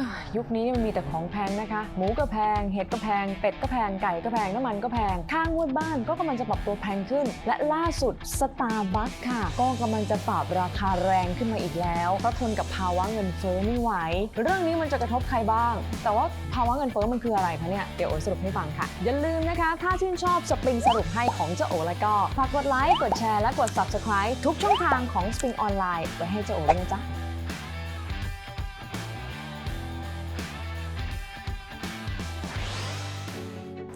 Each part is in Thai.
ยยุคนี้มันมีแต่ของแพงนะคะ หมูก็แพง เห็ดก็แพง เป็ดก็แพง ไก่ก็แพง น้ำมันก็แพง ค่างวดบ้านก็กำลังจะปรับตัวแพงขึ้น และล่าสุดสตาร์บัคค่ะ ก็กำลังจะปรับราคาแรงขึ้นมาอีกแล้วเพราะทนกับภาวะเงินเฟ้อไม่ไหว เรื่องนี้มันจะกระทบใครบ้าง แต่ว่าภาวะเงินเฟ้อมันคืออะไรคะเนี่ย เดี๋ยวโอสรุปให้ฟังค่ะ อย่าลืมนะคะ ถ้าชื่นชอบสปริงสรุปให้ของเจ้าโอแล้วก็ฝากกดไลค์ กดแชร์ และกด subscribe ทุกช่องทางของสปริงออนไลน์ไว้ให้เจ้าโอด้วยนะจ๊ะ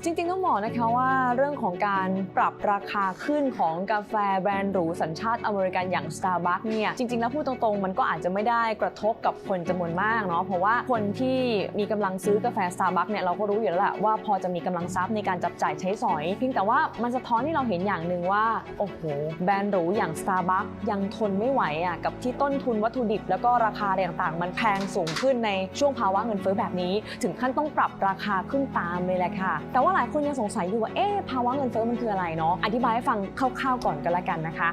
จริงๆต้องบอกนะคะว่าเรื่องของการปรับราคาขึ้นของกาแฟแบรนด์หรูสัญชาติอเมริกันอย่าง Starbucks เนี่ยจริงๆแล้วพูดตรงๆ มันก็อาจจะไม่ได้กระทบกับคนจำนวนมากเนาะเพราะว่าคนที่มีกำลังซื้อกาแฟ Starbucks เนี่ยเราก็รู้อยู่แล้วแหละว่าพอจะมีกำลังทรัพย์ในการจับจ่ายใช้สอย เพียงแต่ว่ามันสะท้อนให้เราเห็นอย่างหนึ่งว่า โอ้โห แบรนด์หรูอย่าง Starbucks ยังทนไม่ไหวอะกับที่ต้นทุนวัตถุดิบ แล้วก็ราคาอะไรต่างๆ มันแพงสูงขึ้นในช่วงภาวะเงินเฟ้อแบบนี้ ถึงขั้นต้องปรับราคาขึ้นตามเลยแหละค่ะแต่ว่าหลายคนยังสงสัยอยู่ว่าเอ๊ะภาวะเงินเฟ้อมันคืออะไรเนาะอธิบายให้ฟังคร่าวๆก่อนกันละกันนะคะ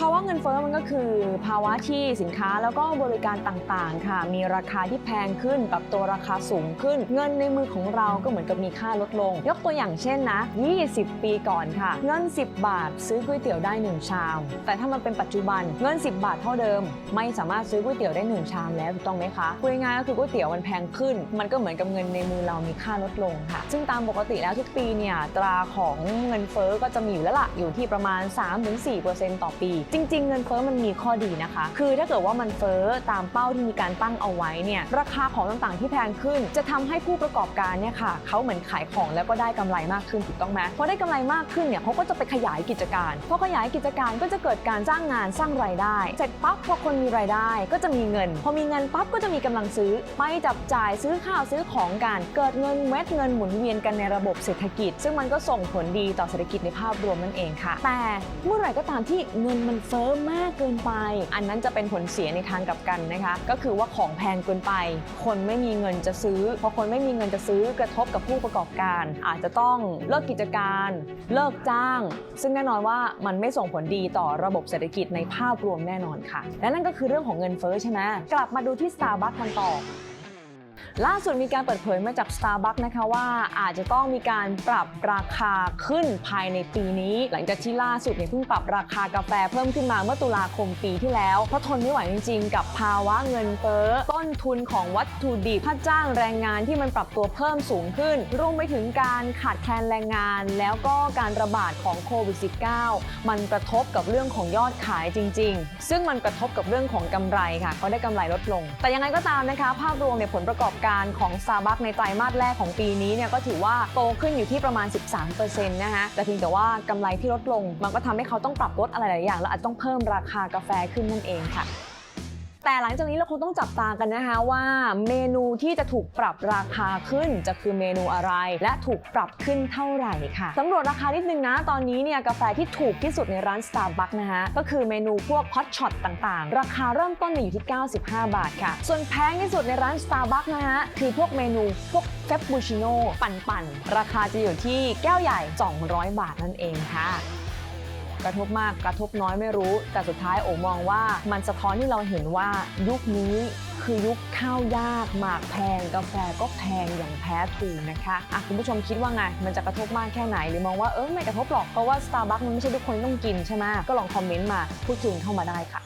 ภาวะเงินเฟ้อมันก็คือภาวะที่สินค้าแล้วก็บริการต่างๆ ค่ะ มีราคาที่แพงขึ้น ปรับตัวราคาสูงขึ้น เงินในมือของเราก็เหมือนกับมีค่าลดลง ยกตัวอย่างเช่นนะ 20 ปีก่อนค่ะ เงิน 10 บาท ซื้อก๋วยเตี๋ยวได้ 1 ชาม แต่ถ้ามันเป็นปัจจุบันเงิน 10 บาทเท่าเดิม ไม่สามารถซื้อก๋วยเตี๋ยวได้ 1 ชามแล้วถูกต้องไหมคะพูดง่ายก็คือก๋วยเตี๋ยวมันแพงขึ้น มันก็เหมือนกับเงินในมือเรามีค่าลดลงค่ะ ซึ่งตามปกติแล้วทุกปีเนี่ยตราของเงินเฟ้อก็จะมีอยู่แล้วล่ะอยู่ที่ประมาณ 3-4%ต่อปีจริง ๆ เงินเฟ้อมันมีข้อดีนะคะ คือถ้าเกิดว่ามันเฟ้อตามเป้าที่มีการตั้งเอาไว้เนี่ยราคาของต่างๆที่แพงขึ้น จะทำให้ผู้ประกอบการเนี่ยค่ะเขาเหมือนขายของแล้วก็ได้กำไรมากขึ้นถูกต้องไหมพอได้กำไรมากขึ้นเนี่ยเขาก็จะไปขยายกิจการพอขยายกิจการก็จะเกิดการจ้างงานสร้างรายได้ เสร็จปั๊บพอคนมีรายได้ก็จะมีเงิน พอมีเงินปั๊บก็จะมีกำลังซื้อไปจับจ่ายซื้อข้าวซื้อของกันเกิดเงินเม็ดเงินหมุนเวียนกันในระบบเศรษฐกิจ ซึ่งมันก็ส่งผลดีต่อเศรษฐกิจในภาพรวมนั่นเองค่ะ แต่เมื่อไหร่ก็ตามที่เงินมันเฟ้อมากเกินไป อันนั้นจะเป็นผลเสียในทางกลับกันนะคะ ก็คือว่าของแพงเกินไป คนไม่มีเงินจะซื้อพอคนไม่มีเงินจะซื้อกระทบกับผู้ประกอบการ อาจจะต้องเลิกกิจการ เลิกจ้าง ซึ่งแน่นอนว่ามันไม่ส่งผลดีต่อระบบเศรษฐกิจในภาพรวมแน่นอนค่ะ และนั่นก็คือเรื่องของเงินเฟ้อใช่ไหมกลับมาดูที่ Starbucks กันต่อ ล่าสุดมีการเปิดเผยมาจาก Starbucks นะคะว่าอาจจะต้องมีการปรับราคาขึ้นภายในปีนี้ หลังจากที่ล่าสุดเนี่ยเพิ่งปรับราคากาแฟเพิ่มขึ้นมาเมื่อตุลาคมปีที่แล้ว เพราะทนไม่ไหวจริงๆ กับภาวะเงินเฟ้อต้นทุนของวัตถุดิบค่าจ้างแรงงานที่มันปรับตัวเพิ่มสูงขึ้น รวมไปถึงการขาดแคลนแรงงาน แล้วก็การระบาดของโควิด -19 มันกระทบกับเรื่องของยอดขายจริง ๆ ซึ่งมันกระทบกับเรื่องของกำไรค่ะเขาได้กำไรลดลง แต่ยังไงก็ตามนะคะ ภาพรวมเนี่ยผลประกอบการของ Starbucks ในไตรมาสแรกของปีนี้เนี่ยก็ถือว่าโตขึ้นอยู่ที่ประมาณ 13%นะคะแต่เพียงแต่ว่ากำไรที่ลดลงมันก็ทำให้เขาต้องปรับลดอะไรหลายอย่าง แล้วอาจต้องเพิ่มราคากาแฟขึ้นนั่นเองค่ะ แต่หลังจากนี้เราคงต้องจับตากันนะคะว่าเมนูที่จะถูกปรับราคาขึ้นจะคือเมนูอะไร และถูกปรับขึ้นเท่าไหร่ค่ะสำรวจราคานิดนึงนะตอนนี้เนี่ยกาแฟที่ถูกที่สุดในร้าน Starbucks นะคะก็คือเมนูพวกฮอตช็อตต่างๆ ราคาเริ่มต้นอยู่ที่ 95 บาทค่ะ ส่วนแพงที่สุดในร้าน Starbucks นะฮะคือพวกเมนูพวกเฟปปูชิโน่ปั่นๆ ราคาจะอยู่ที่แก้วใหญ่ 200 บาทนั่นเองค่ะ กระทบมากกระทบน้อยไม่รู้ แต่สุดท้ายโอมองว่ามันสะท้อนที่เราเห็นว่ายุคนี้คือยุคข้าวยาก หมากแพง กาแฟก็แพงอย่างแพ้ถูกนะคะอะคุณผู้ชมคิดว่าไง มันจะกระทบมากแค่ไหน หรือมองว่าเออไม่กระทบหรอก เพราะว่า Starbucks มันไม่ใช่ทุกคนต้องกินใช่ไหมก็ลองคอมเมนต์มาพูดคุยเข้ามาได้ค่ะ